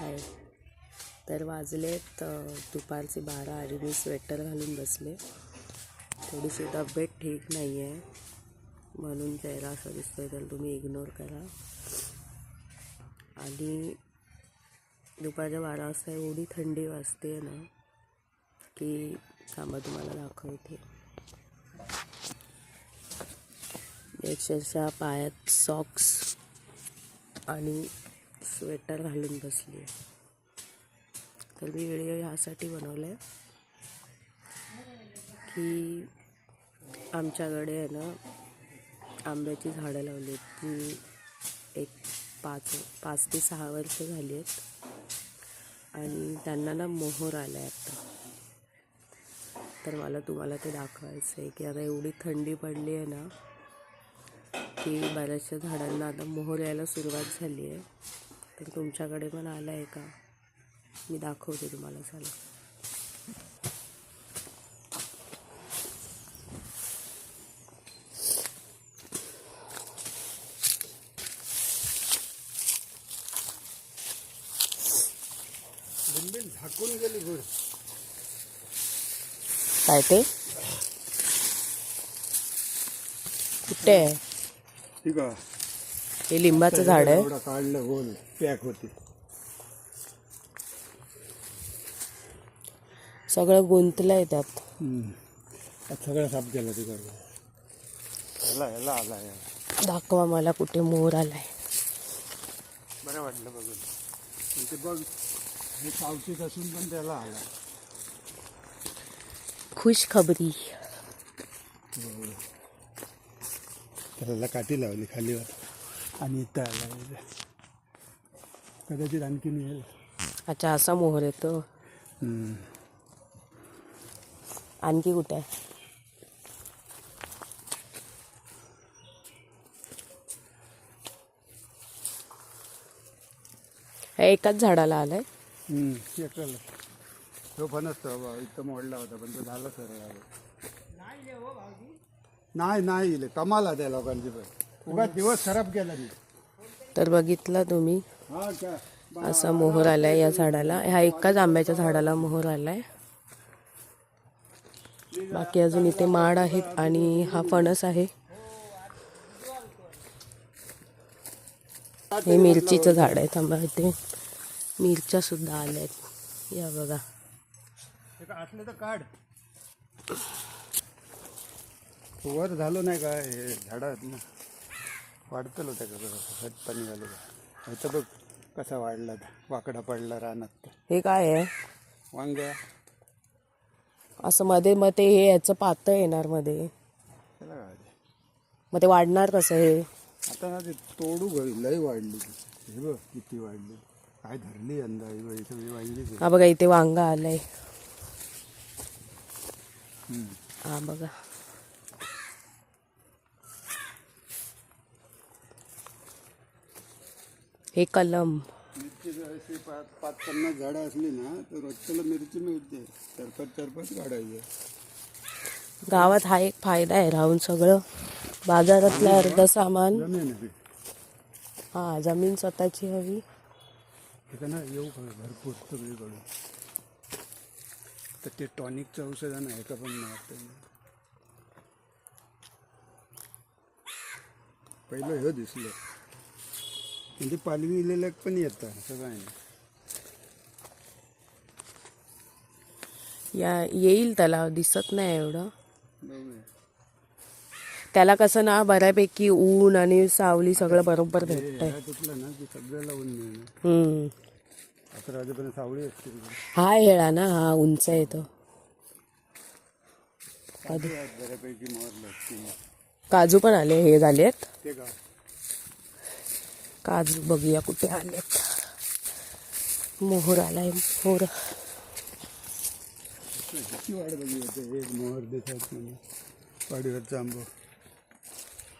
आहे तर वाजलेत दुपारचे बारा आणि मी स्वेटर घालून बसले. थोडीशी तब्येत ठीक नाही आहे म्हणून चेहरा असा दिसतोय तर तुम्ही इग्नोर करा. आणि दुपारच्या बारा वाजता एवढी थंडी वाजते ना की थांबा तुम्हाला दाखवते. अक्षरशः पायात सॉक्स आणि स्वेटर घालून बसली आहे. तर मी व्हिडिओ ह्यासाठी बनवला आहे की आमच्याकडे आहे ना आंब्याची झाडं लावली आहेत ती एक पाच पाच ते सहा वर्ष झाली आहेत. आणि त्यांना ना मोहर आला आहे आता. तर मला तुम्हाला ते दाखवायचं आहे की आता एवढी थंडी पडली आहे ना की बऱ्याचशा झाडांना आता मोहर यायला सुरुवात झाली आहे. तर तुमच्याकडे पण आलं आहे का? मी दाखवते तुम्हाला चला. बिनबिन झाकून गेली गुड काय ते? कुठे? आहे ठीक आहे. हे लिंबाचं झाड आहे. एवढं काढलं गोल पॅक होती. सगळं गुंतलंय त्यात. आता सगळं साफ केलं तिकडं ह्याला ह्याला आला यार दाखवा मला कुठे मोर आलाय. बरं वाटलं बघून. पण ते बघ हे सावशीत असून पण त्याला आला. खुश खबरी त्याला काठी लावली खालीवर आणि इथं आला इथे. कदाचित आणखीन येईल अच्छा असा मोहर येतो. आणखी कुठे आहे एकाच झाडाला आलाय हम्म, एकलं. तो पण असतो इथं मोडला होता पण तो झाला सर नाही नाही इले. कमाल आहे त्या लोकांची पण उगा दिवस खराब मी. तर बघितला तुम्ही. हा का असा मोहर आलाय या झाडाला. ह्या एकाच आंब्याच्या झाडाला मोहर आलाय. बाकी अजून इथे माड आहेत आणि हा फणस आहे. हे मिरचीचं झाड आहे थांबा इथे. मिरच्या सुद्धा आल्या आहेत या बघा. काढ. वर झालो नाही का हे झाडं आहेत ना वाढतल होत्या का खत पाणी घालू का इथं बघ कसा वाढला. वाकडा पडला रानात हे काय आहे? वांग्या. असं मध्ये मग ते हे याचं पातळ येणार मध्ये. त्याला काय ते. मग ते वाढणार कसं हे? आता ना ते तोडू घरी लय वाढली. ती हे बघ किती वाढली. काय धरली यंदा. ही बघ इथं वांगीच आहे. हा बघा इथे वांगा आलंय. हा बघा. हे कलम. मिरची जर अशी पाच पाच पन्नास झाडं असली ना तर रोजच्याला मिरची मिळते. चरपट चरपट काढायची. गावात हा एक फायदा आहे राहून सगळं. बाजारातलं अर्ध सामान. हा जमीन स्वतःची हवी. ना येऊ का? भरपूर सगळीकडून. तर ते टॉनिकचं औषध आहे ना ह्याचं पण मारतं. पहिलं हे दिसलं. म्हणजे पालवी इलेलं पण येतं सगळं आहे या येईल त्याला दिसत नाही एवढं. त्याला कसं ना बऱ्यापैकी ऊन आणि सावली सगळं बरोबर हे भेटतंय. ह्या तुटलं ना की सगळ्याला ऊन मिळणार हम्म. अकरा वाजेपर्यंत सावळी असते तिकडे. हा हेळा ना हा उंच येतो बऱ्यापैकी. काजू पण आले हे झालेत. ते का? काजू बघूया कुठे आलेत. मोहर आलाय मोहर. एक मोहर देतात म्हणजे वाडीवरचा आंबो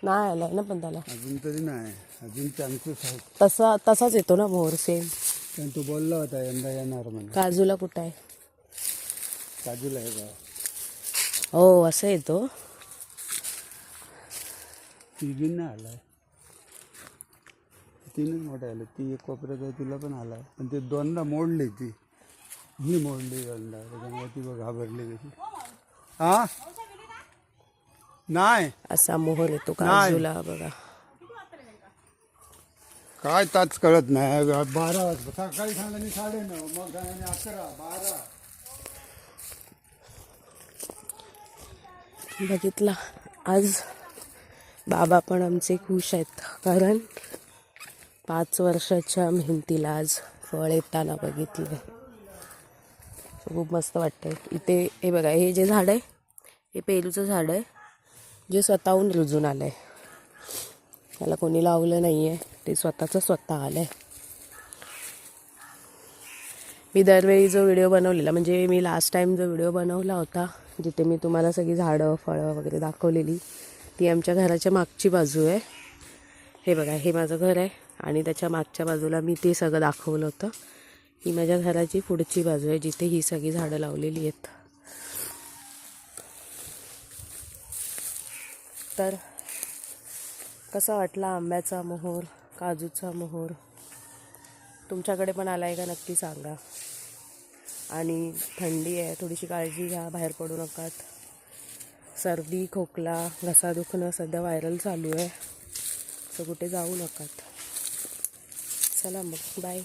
नाही आलाय ना पण त्याला. अजून तरी नाही. अजून चान्सेस आहेत. तसा तसाच येतो ना मोहर सेम पण तो बोलला होता यंदा येणार म्हणून. काजूला कुठं आहे? काजूला आहे का? हो असं येतो. तिघींना आलाय. तीनच मोठे आले ती एक कोपऱ्यात आहे तिला पण आला. पण ते दोनदा मोडली ती. ही मोडली दोनदा. त्याच्यामुळे ती बघ घाबरली कशी. हा? नाही. असा मोहर येतो. काजूला बघा. काय ताच कळत नाही. बारा वाजता. सकाळी सांगाने साडे नऊ मग सांगाने अकरा बारा. बघितला. आज बाबा पण आमचे खुश आहेत. कारण पाच वर्षाच्या मेहनतीला आज फळ येताना बघितलं खूप मस्त वाटतंय. इथे हे बघा हे जे झाड आहे हे पेरूचं झाड आहे जे स्वतःहून रुजून आलं आहे त्याला कोणी लावलं नाही आहे ते स्वतःचं स्वतः आलं आहे मी दरवेळी जो व्हिडिओ बनवलेला म्हणजे मी लास्ट टाईम जो व्हिडिओ बनवला होता जिथे मी तुम्हाला सगळी झाडं फळं वगैरे दाखवलेली ती आमच्या घराच्या मागची बाजू आहे. हे बघा हे माझं घर आहे. आणि त्याच्या मागच्या बाजूला मी ते सगळं दाखवलं होतं. ही माझ्या घराची पुढची बाजू आहे जिथे ही सगळी झाडं लावलेली आहेत. तर कसा वाटला आंब्याचा मोहोर काजूचा मोहोर? तुमच्याकडे पण आला आहे का? नक्की सांगा. आणि थंडी आहे थोडीशी काळजी घ्या बाहेर पडू नकात. सर्दी खोकला घसा दुखणं सध्या व्हायरल चालू आहे. तर कुठे जाऊ नकात. चला मग बाय